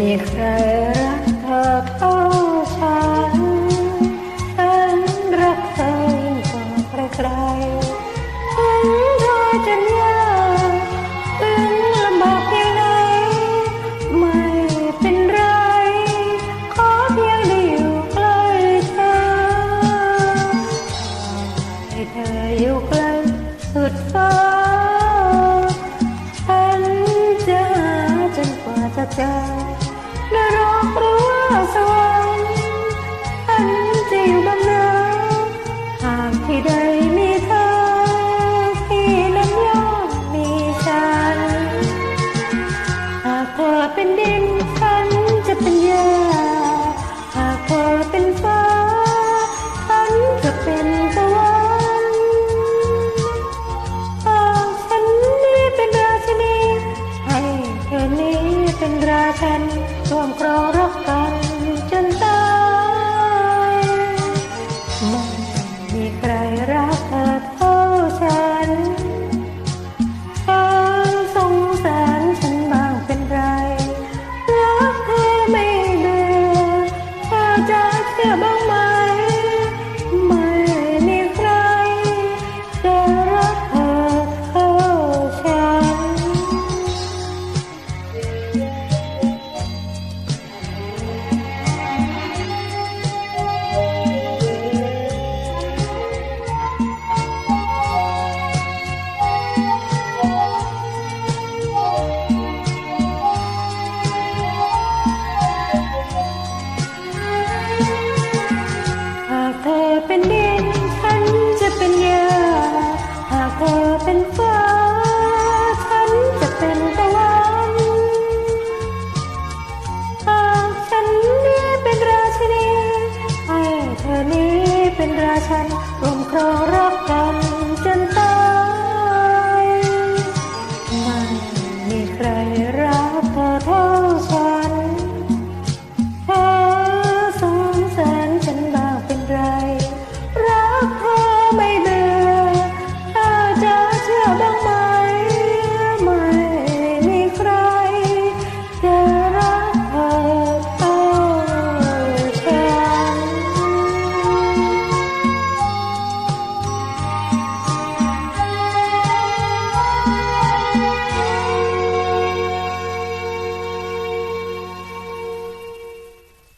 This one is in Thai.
มีใครรักเธอเท่าฉัน ฉันรักเธอยิ่งกว่าใครถึงเธอจะยากถึงลำบากยังไงไม่เป็นไร ขอเพียงได้อยู่ใกล้เธอให้เธออยู่ใกล้สุดฟ้า จอนรกหรือว่าสวรรค์อันจะอยู่บำเนอหากที่ใดมีเธอ ที่นั้นย่อมมีฉัน หากเธอเป็นดินฉันจะเป็นเยือ รากันร่วมครองรักกันจนตายไม่มีใครรักเธอเท่าฉันฟังสงสารฉันบ้างเป็นไรรักเธอไม่เบื่อเธอจะเชื่อบ้าง เป็นราชันรวมครองรักกัน